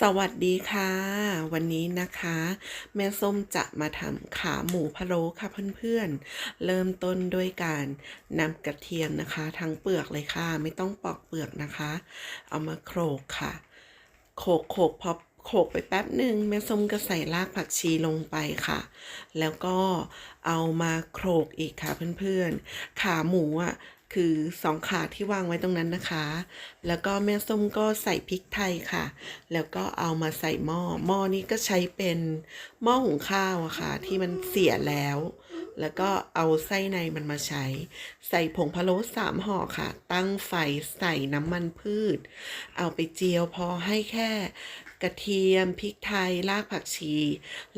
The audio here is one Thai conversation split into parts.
สวัสดีค่ะ วันนี้นะคะ แม่ส้มจะมาทำขาหมูพะโล้ค่ะเพื่อนๆ เริ่มต้นด้วยการนำกระเทียมนะคะ ทั้งเปลือกเลยค่ะ ไม่ต้องปอกเปลือกนะคะ เอามาโขลกค่ะโขลกโขลกพอโขลกไปแป๊บหนึ่งแม่ส้มก็ใส่รากผักชีลงไปค่ะ แล้วก็เอามาโขลกอีกค่ะเพื่อนๆ ขาหมูอะ คือสองขาที่วางไว้ตรงนั้นนะคะ แล้วก็แม่ส้มก็ใส่พริกไทยค่ะ แล้วก็เอามาใส่หม้อ หม้อนี้ก็ใช้เป็นหม้อหุงข้าวอะค่ะ ที่มันเสียแล้ว แล้วก็เอาไส้ในมันมาใช้ ใส่ผงพะโล้สามห่อค่ะ ตั้งไฟใส่น้ำมันพืช เอาไปเจียวพอให้แค่กระเทียมพริกไทยรากผักชี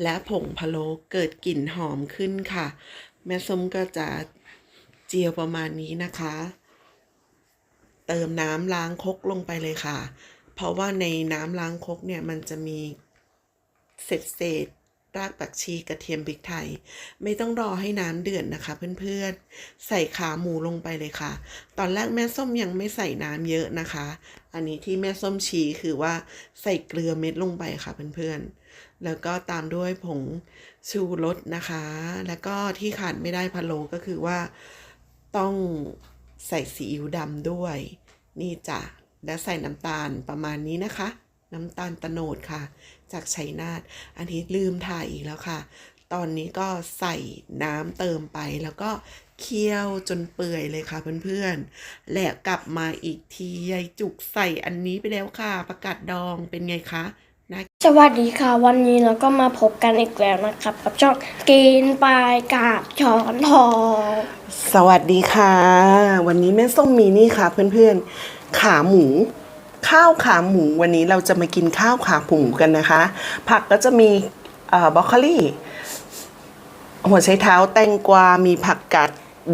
และผงพะโล้เกิดกลิ่นหอมขึ้นค่ะ แม่ส้มก็จะ เจียวประมาณนี้นะคะ เติมน้ำล้างคกลงไปเลยค่ะ เพราะว่าในน้ำล้างคกเนี่ยมันจะมีเศษเศษรากผักชีกระเทียมพริกไทย ไม่ต้องรอให้น้ำเดือดนะคะ เพื่อนๆ ใส่ขาหมูลงไปเลยค่ะ ตอนแรกแม่ส้มยังไม่ใส่น้ำเยอะนะคะ อันนี้ที่แม่ส้มชี้คือว่าใส่เกลือเม็ดลงไปค่ะเพื่อนๆ แล้วก็ตามด้วยผงชูรสนะคะ แล้วก็ที่ขาดไม่ได้พะโล้ก็คือว่า ต้องใส่ซีอิ๊วดำด้วย นี่จ้ะและใส่น้ำตาลประมาณนี้นะคะ น้ำตาลตะโนดค่ะ จากชัยนาทอันนี้ลืมถ่ายอีกแล้วค่ะ ตอนนี้ก็ใส่น้ำเติมไปแล้วก็เคี่ยวจนเปื่อยเลยค่ะเพื่อนๆ และกลับมาอีกทียายจุกใส่อันนี้ไปแล้วค่ะประกาศดองเป็นไงคะ วัสดีค่ะวันนี้เราก็มาพบกันอีกแล้วนะครับ กับช่องกินปลายกาบช้อนทองสวัสดีค่ะ วันนี้แม่ส้มมีนี่ค่ะ เพื่อนๆ ขาหมู ข้าวขาหมูวันนี้เราจะมากินข้าวขาหมูกันนะคะ ผักก็จะมีเอ่อบรอกโคลีหัวไชเท้าแตงกวา มีผักกัด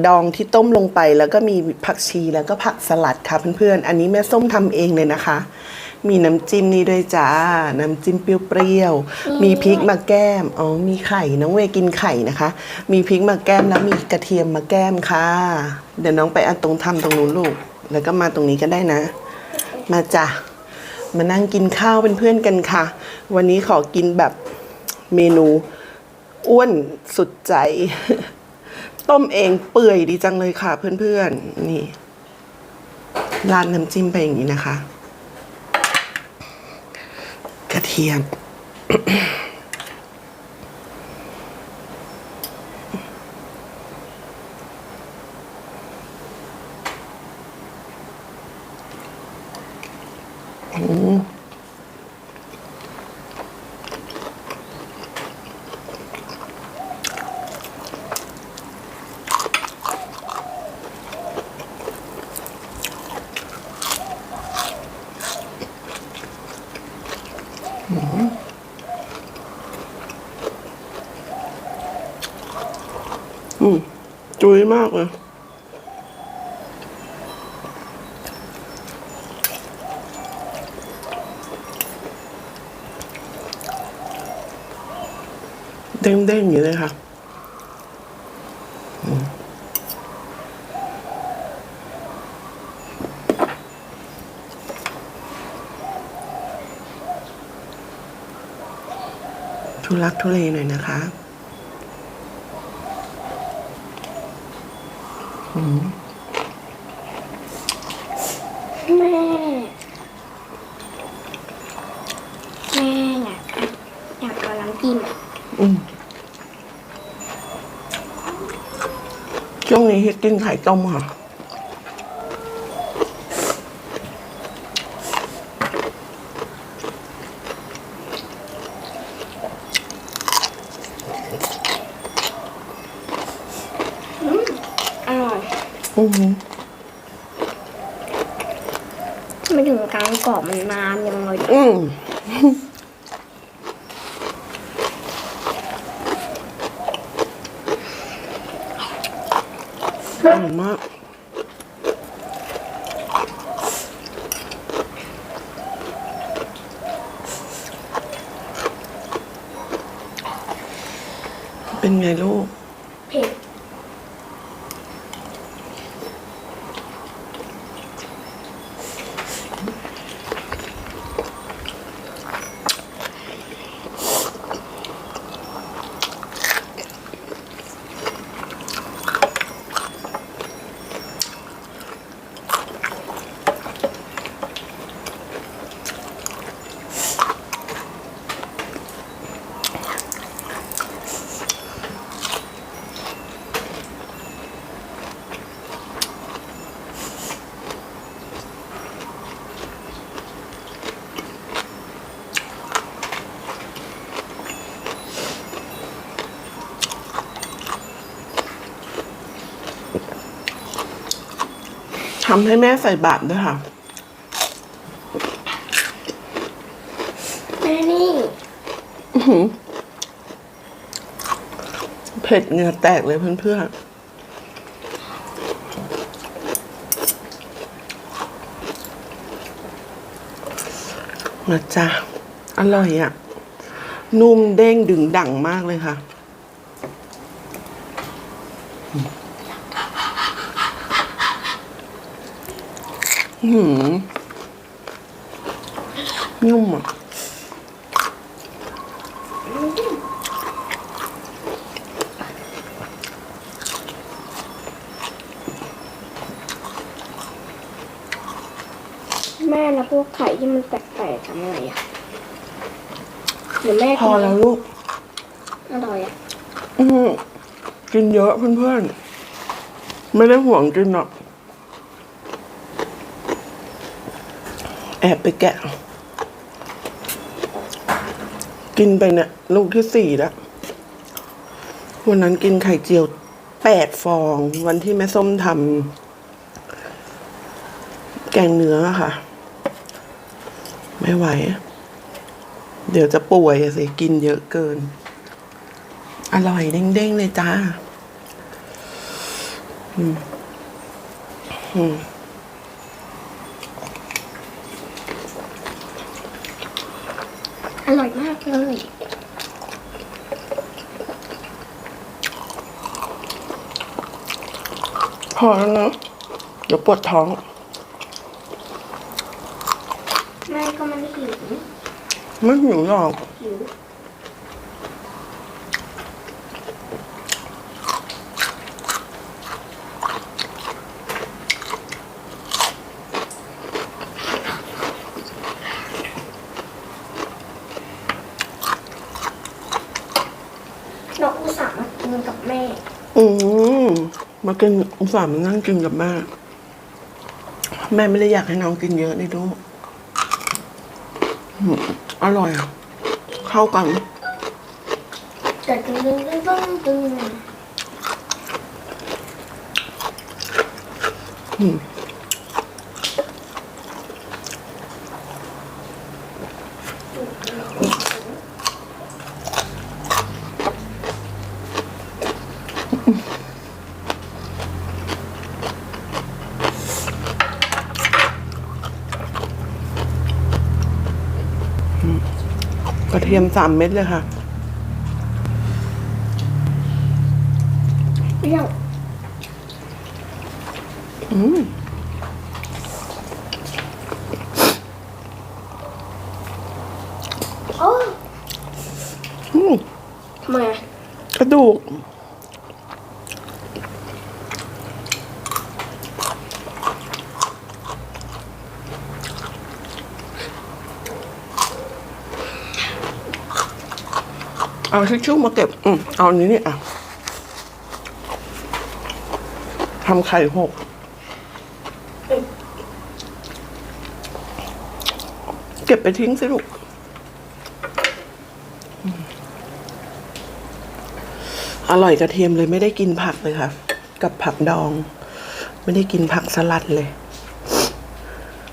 ดองที่ต้มลงไป แล้วก็มีผักชีแล้วก็ผักสลัดค่ะเพื่อนๆ อันนี้แม่ส้มทำเองเลยนะคะ มีน้ำจิ้มนี่ด้วยจ้า น้ำจิ้มเปรี้ยวๆ มีพริกมาแก้ม อ๋อ มีไข่ น้องเวย์กินไข่นะคะ มีพริกมาแก้มแล้วมีกระเทียมมาแก้มค่ะ เดี๋ยวน้องไปอันตรงทำตรงนู้นลูก แล้วก็มาตรงนี้ก็ได้นะ มาจ้ะ มานั่งกินข้าวเป็นเพื่อนกันค่ะ วันนี้ขอกินแบบเมนูอ้วนสุดใจ ต้มเองเปื่อยดีจังเลยค่ะเพื่อนๆ นี่ราดน้ำจิ้มไปอย่างนี้นะคะก ระเทียม อืม จุยมากเลยเด้งๆอย่างนี้เลยค่ะทุลักทุเลหน่อยนะคะ แม่ แม่อยากอยากเอาน้ำจิ้มอืมช่วงนี้ฮิตกินไข่ต้มค่ะ อร่อย อือหือไม่ถึงกลางกรอบมันนานยังเลยอืมอร่อยมากเป็นไงลูกำให้แม่ใส่บาตรด้วยค่ะแม่นี่เผ็ดเหงื่อแตกเลยเพื่อนๆมาจ้าอร่อยอะ นุ่มเด้งดึงดั่งมากเลยค่ะ อืมนุ่มอะแม่แล้วพวกไข่ที่มันแตกๆทำไงอะเดี๋ยวแม่พอแล้วลูก อร่อยอะ อืมกินเยอะเพื่อนๆ ไม่ได้ห่วงกินหรอก แอบไปแกะ กินไปเนี่ยลูกที่สี่แล้ว วันนั้นกินไข่เจียวแปดฟอง วันที่แม่ส้มทำแกงเนื้อค่ะ ไม่ไหว เดี๋ยวจะป่วยสิ กินเยอะเกิน อร่อยเด้งๆเลยจ้า อืม อืม อร่อยมากเลย พอแล้วเนอะเดี๋ยวปวดท้องแม่ก็ไม่ได้หิว ไม่หิวหรอก หิว เราอุตส่าห์มากินกับแม่ อืม มากินอุตส่าห์มานั่งกินกับแม่ แม่ไม่ได้อยากให้น้องกินเยอะนี่ลูกอร่อยอะ เข้ากัน แต่ตึงตึงตึงตึง เทียมสามเม็ดเลยค่ะเปรี้ยวอืมโอ้อืมทำไมอะกระดูก เอาทิชชู่มาเก็บ อืมเอาอันนี้นี่อะทำไข่หก เก็บไปทิ้งสิลูกอร่อยกระเทียมเลยไม่ได้กินผักเลยค่ะ กับผักดอง ไม่ได้กินผักสลัดเลย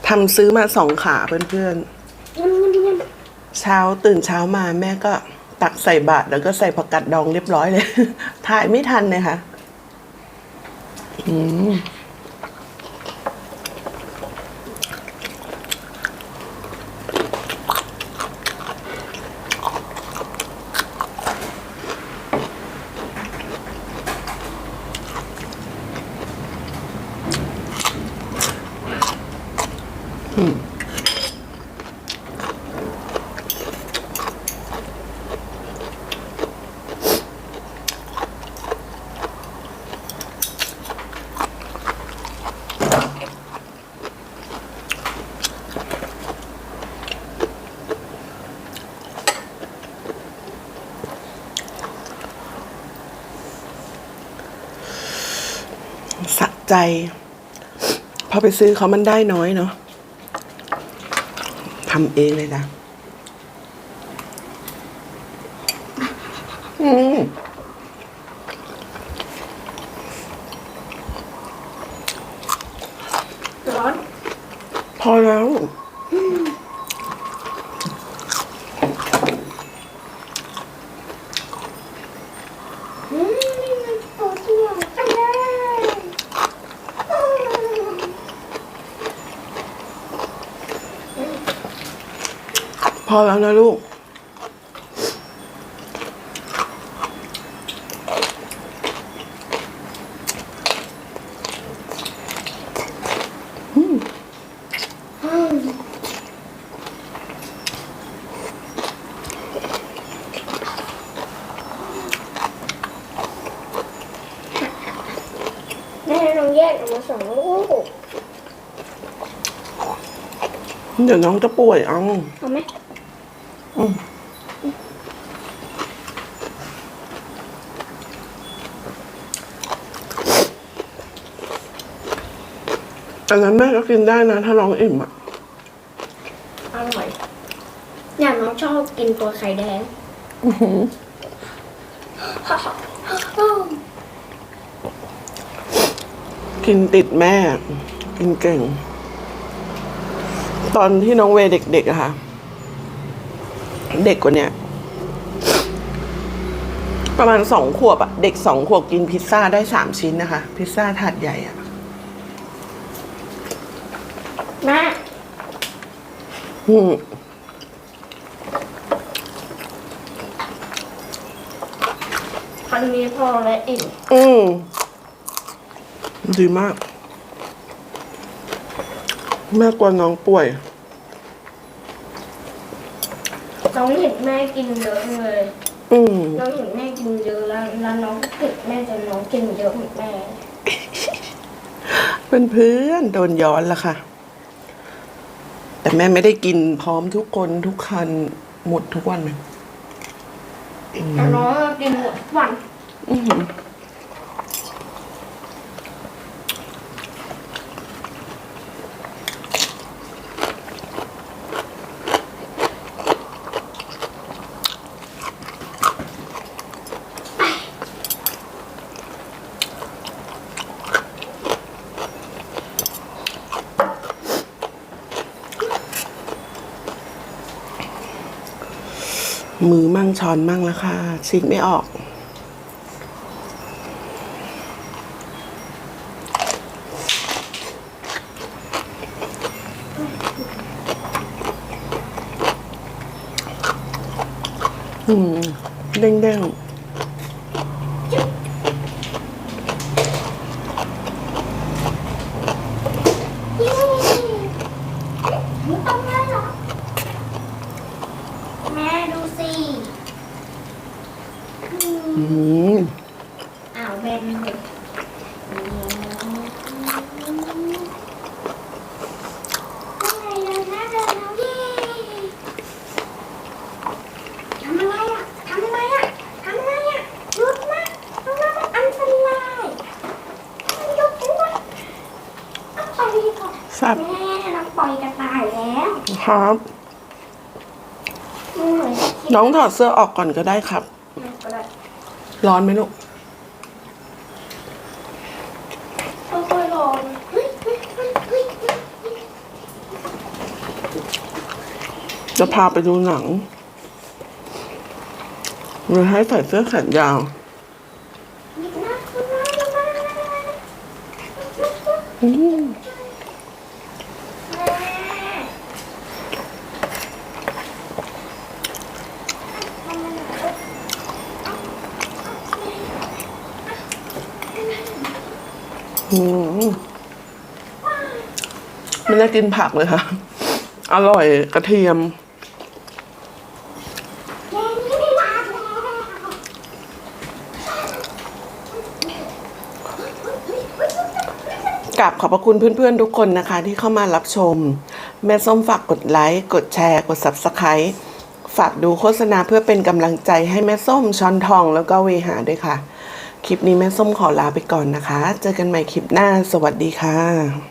ทำซื้อมาสองขาเพื่อนยำยำยำๆเช้าตื่นเช้ามาแม่ก็ ตักใส่บาตรแล้วก็ใส่ผักกัดดองเรียบร้อยเลย ถ่ายไม่ทันเลยค่ะ อืม จ พอไปซื้อเขามันได้น้อยเนาะทำเองเลยจ้ะอืมร้อน พอแล้ว นะลูก แม่ลองแยกออกมาสองลูก เดี๋ยวน้องจะป่วยเอา เอาไหม อันนั้นแม่ก็กินได้นะ ถ้าน้องอิ่มอะ อร่อยอย่างน้องชอบกินตัวไข่แดงกินติดแม่ กินเก่ง ตอนที่น้องเวย์เด็กๆอะค่ะ เด็กกว่าเนี้ยประมาณสองขวบอะเด็กสองขวบกินพิซซ่าได้สามชิ้นนะคะ พิซซ่าถาดใหญ่อะ แม่ อืมครั้งนี้พอและอิ่มอืมดีมาก แม่กลัวน้องป่วย น้องเห็นแม่กินเยอะเลย อืมน้องเห็นแม่กินเยอะแล้วแล้วน้องก็ติดแม่จนน้องกินเยอะเหมือนแม่เป็นเพื่อนๆโดนย้อนละค่ะ แต่แม่ไม่ได้กินพร้อมทุกคนทุกคันหมดทุกวันเลยแต่น้องกินหมดทุกวัน อื้อหือ ช้อนมั่งแล้วค่ะชิดไม่ออกอืมเด้งเด้ง ไม่ต้องได้หรอ แม่ดูสิ ๆอืม อ้าวแบนเลยทำอะไรอะทำอะไรอะทำอะไรอะหยุดนะเพราะว่ามันอันตรายหยุดด้วยเอาไปดีกว่า สับ แม่น้องปล่อยกระต่ายแล้ว ครับอืมน้องถอดเสื้อออกก่อนก็ได้ครับก็ได้ร้อนไหมลูกค่อยๆลองเฮ้ยเฮ้ยเฮ้ยเฮ้ยเฮ้ยจะพาไปดูหนังเลยให้ใส่เสื้อแขนยาวหยิบนะหยิบนะหยิบนะอืมแม่ ได้กินผักเลยค่ะ อร่อยกระเทียมแม่นี่ไม่มาแล้วกราบขอบพระคุณเพื่อนๆทุกคนนะคะ ที่เข้ามารับชม แม่ส้มฝากกดไลค์ กดแชร์ กด Subscribe ฝากดูโฆษณาเพื่อเป็นกำลังใจให้แม่ส้มช้อนทองแล้วก็เวหาด้วยค่ะ คลิปนี้แม่ส้มขอลาไปก่อนนะคะ เจอกันใหม่คลิปหน้า สวัสดีค่ะ